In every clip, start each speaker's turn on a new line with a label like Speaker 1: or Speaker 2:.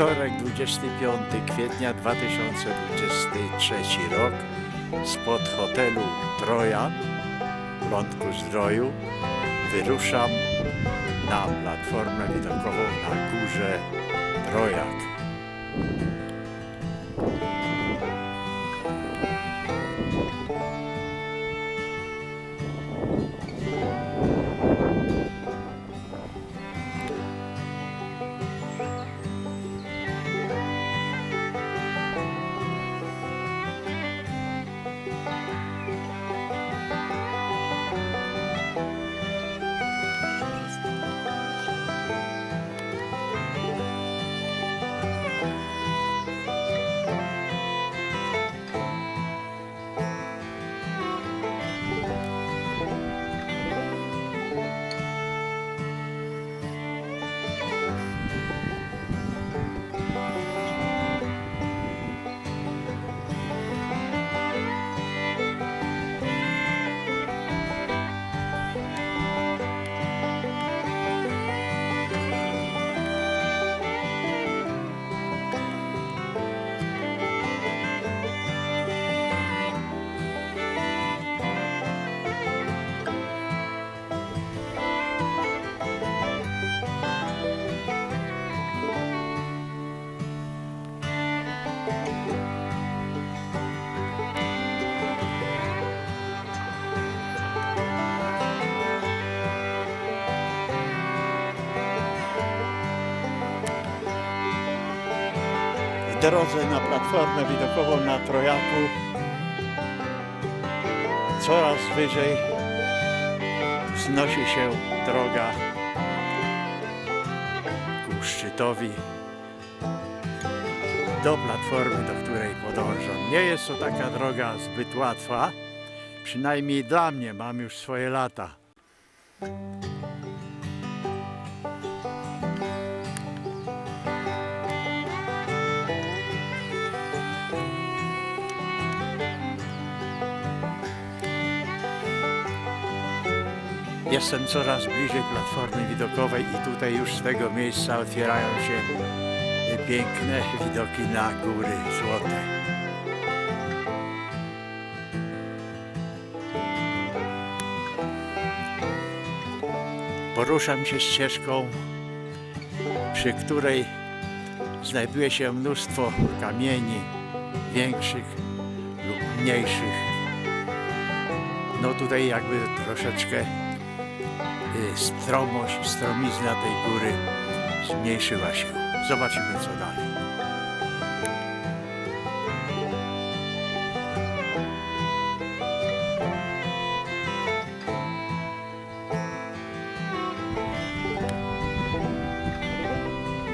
Speaker 1: Wtorek 25 kwietnia 2023 rok spod hotelu Trojan w Lądku Zdroju wyruszam na platformę widokową na górze Trojak. Drodze na platformę widokową na Trojaku coraz wyżej wznosi się droga ku szczytowi do platformy, do której podążam. Nie jest to taka droga zbyt łatwa, przynajmniej dla mnie, mam już swoje lata. Jestem coraz bliżej platformy widokowej i tutaj już z tego miejsca otwierają się piękne widoki na góry złote. Poruszam się ścieżką, przy której znajduje się mnóstwo kamieni większych lub mniejszych. No tutaj jakby troszeczkę stromość, stromizna tej góry zmniejszyła się. Zobaczymy co dalej.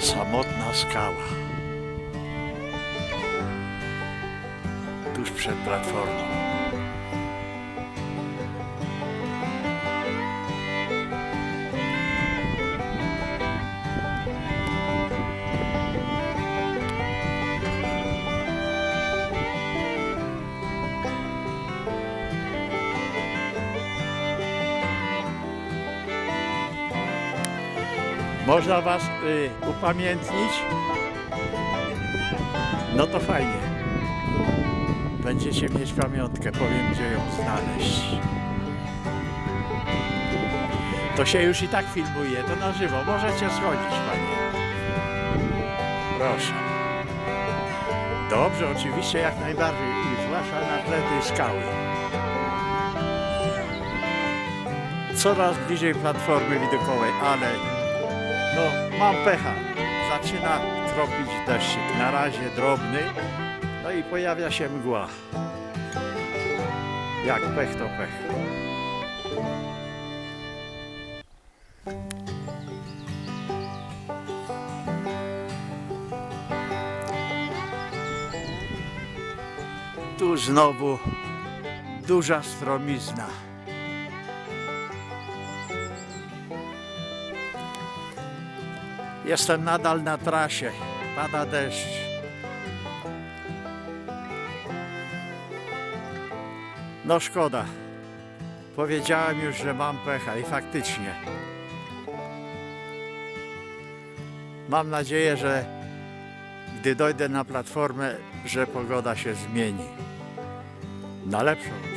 Speaker 1: Samotna skała. Tuż przed platformą. Można Was y, upamiętnić? No to fajnie. Będziecie mieć pamiątkę, powiem gdzie ją znaleźć. To się już i tak filmuje, to na żywo. Możecie schodzić, Panie. Proszę. Dobrze, oczywiście jak najbardziej, zwłaszcza na tle tej skały. Coraz bliżej platformy widokowej, ale no, mam pecha. Zaczyna tropić deszczyk. Na razie drobny. No i pojawia się mgła. Jak pech to pech. Tu znowu duża stromizna. Jestem nadal na trasie. Pada deszcz. No szkoda. Powiedziałem już, że mam pecha i faktycznie. Mam nadzieję, że gdy dojdę na platformę, że pogoda się zmieni. Na lepszą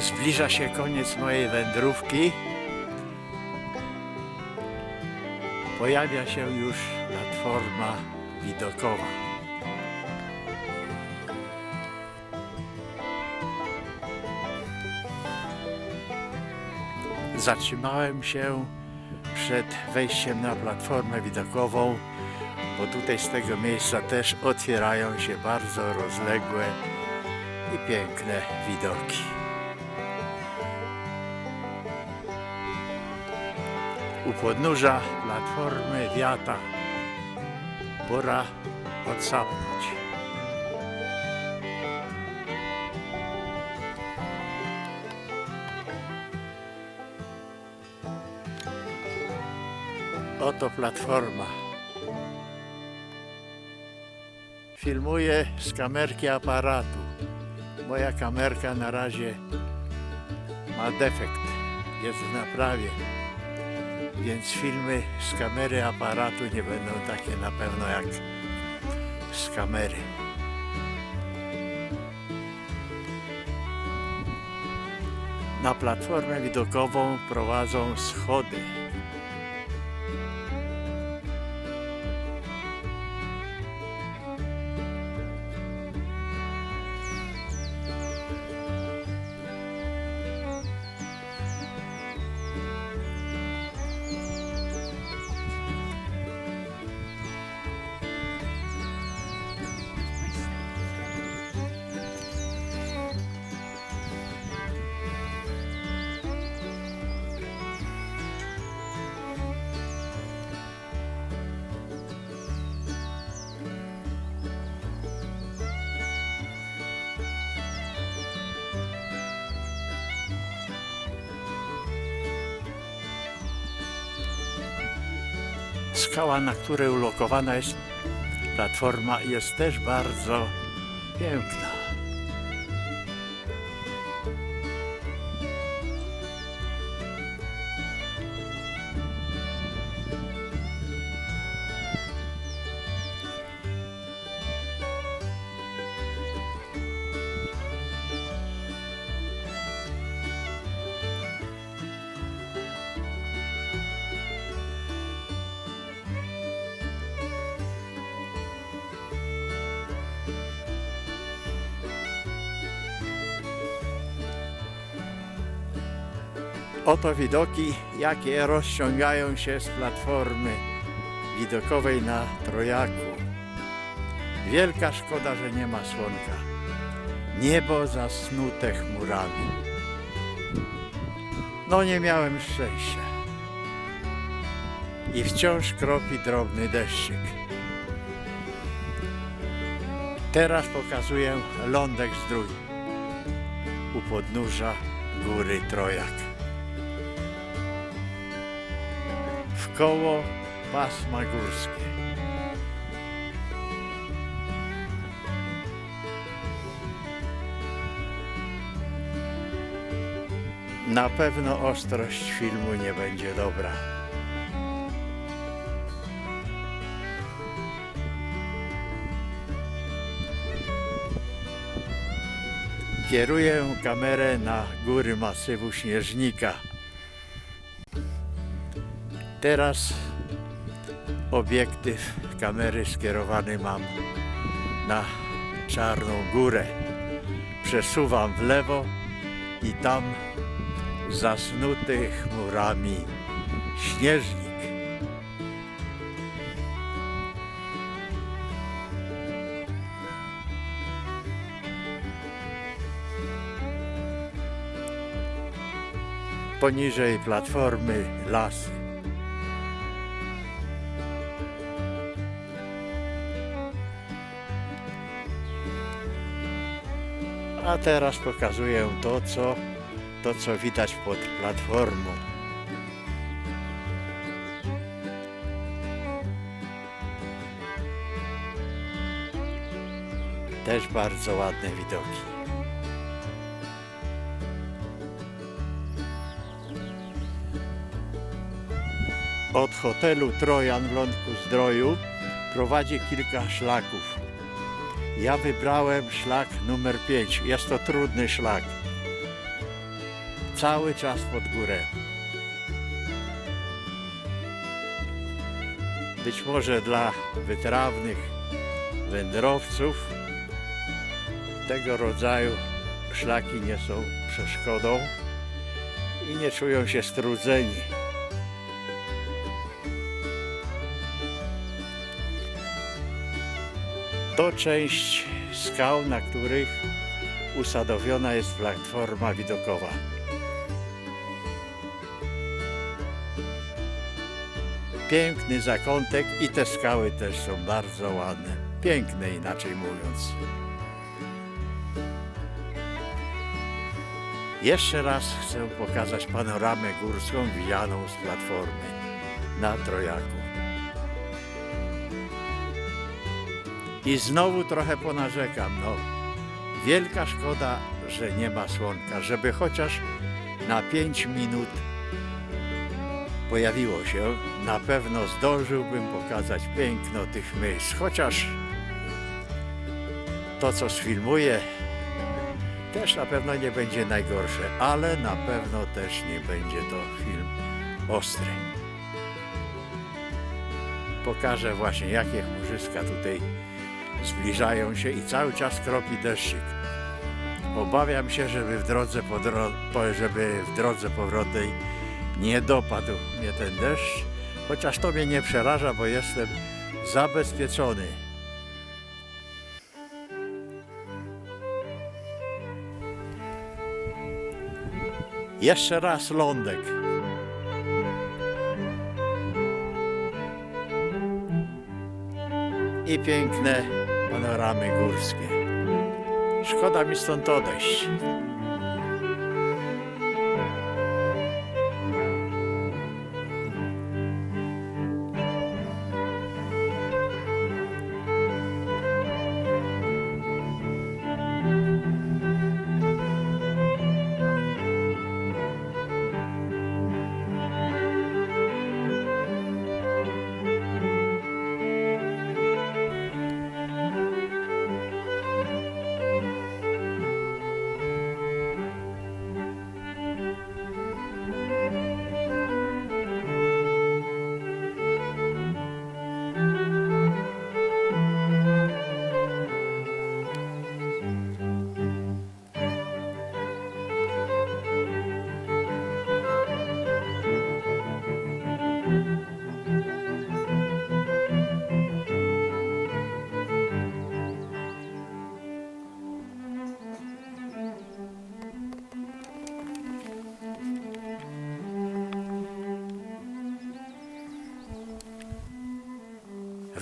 Speaker 1: Zbliża się koniec mojej wędrówki. Pojawia się już platforma widokowa. Zatrzymałem się przed wejściem na platformę widokową, bo tutaj z tego miejsca też otwierają się bardzo rozległe i piękne widoki. U podnóża platformy wiata pora odsapnąć. Oto platforma. Filmuję z kamerki aparatu. Moja kamerka na razie ma defekt, jest w naprawie więc filmy z kamery aparatu nie będą takie na pewno jak z kamery. Na platformę widokową prowadzą schody. Skała, na której ulokowana jest platforma, jest też bardzo piękna. Oto widoki, jakie rozciągają się z platformy widokowej na Trojaku. Wielka szkoda, że nie ma słonka. Niebo zasnute chmurami. No nie miałem szczęścia. I wciąż kropi drobny deszczyk. Teraz pokazuję lądek zdrój u podnóża góry Trojak. Koło pasma górskie. Na pewno ostrość filmu nie będzie dobra. Kieruję kamerę na góry masywu Śnieżnika. Teraz obiektyw kamery skierowany mam na Czarną Górę. Przesuwam w lewo i tam zasnuty chmurami śnieżnik. Poniżej platformy lasy. A teraz pokazuję to, co, to, co widać pod platformą. Też bardzo ładne widoki. Od hotelu Trojan w Lądku Zdroju prowadzi kilka szlaków. Ja wybrałem szlak numer 5. Jest to trudny szlak. Cały czas pod górę. Być może dla wytrawnych wędrowców tego rodzaju szlaki nie są przeszkodą i nie czują się strudzeni. To część skał, na których usadowiona jest platforma widokowa. Piękny zakątek i te skały też są bardzo ładne. Piękne inaczej mówiąc. Jeszcze raz chcę pokazać panoramę górską widzianą z platformy na Trojaku. I znowu trochę ponarzekam. No, wielka szkoda, że nie ma słonka, żeby chociaż na 5 minut pojawiło się. Na pewno zdążyłbym pokazać piękno tych miejsc, chociaż to, co sfilmuję, też na pewno nie będzie najgorsze, ale na pewno też nie będzie to film ostry. Pokażę właśnie, jakie chmurzyska tutaj zbliżają się i cały czas kropi deszczyk. Obawiam się, żeby w drodze, po dro- po, żeby w drodze powrotnej nie dopadł mnie ten deszcz, chociaż to mnie nie przeraża, bo jestem zabezpieczony. Jeszcze raz lądek. I piękne panoramy górskie. Szkoda mi stąd odejść.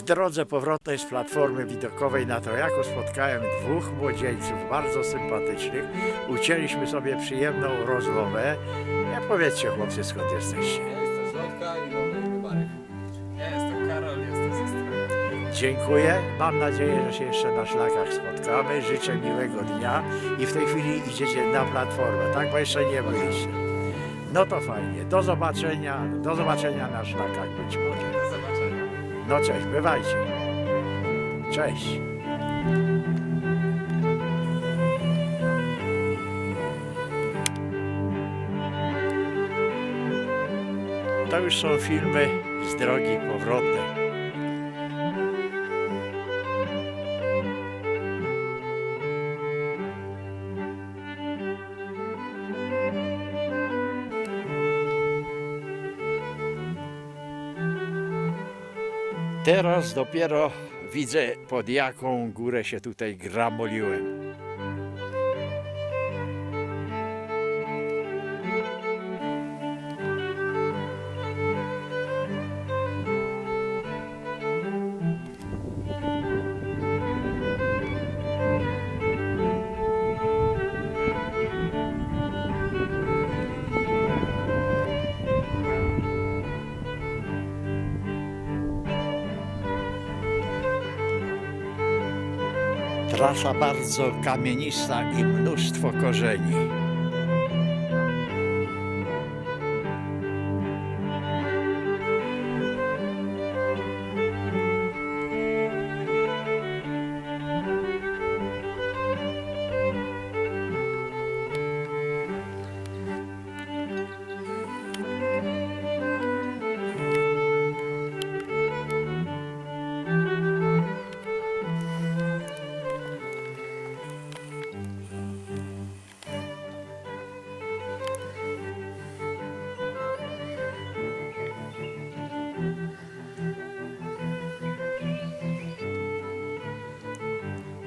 Speaker 1: W drodze powrotnej z platformy widokowej na Trojaku spotkałem dwóch młodzieńców bardzo sympatycznych. Ucięliśmy sobie przyjemną rozmowę. Ja powiedzcie chłopcy skąd jesteście.
Speaker 2: Ja jestem z i Barek. Ja jestem Karol, jestem ze Stroja.
Speaker 1: Dziękuję. Mam nadzieję, że się jeszcze na szlakach spotkamy. Życzę miłego dnia i w tej chwili idziecie na platformę, tak? Bo jeszcze nie byliście. No to fajnie. Do zobaczenia. Do zobaczenia na szlakach być może. No cześć, bywajcie. Cześć. To już są filmy z drogi powrotnej. Teraz dopiero widzę pod jaką górę się tutaj gramoliłem. Trasa bardzo kamienista i mnóstwo korzeni.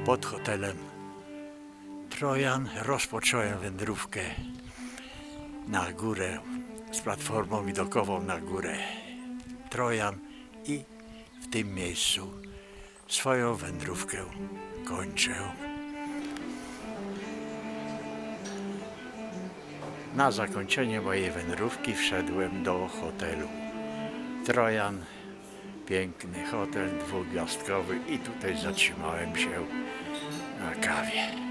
Speaker 1: Pod hotelem Trojan rozpocząłem wędrówkę na górę z platformą widokową na górę Trojan i w tym miejscu swoją wędrówkę kończę. Na zakończenie mojej wędrówki wszedłem do hotelu Trojan. Piękny hotel dwugwiazdkowy i tutaj zatrzymałem się na kawie.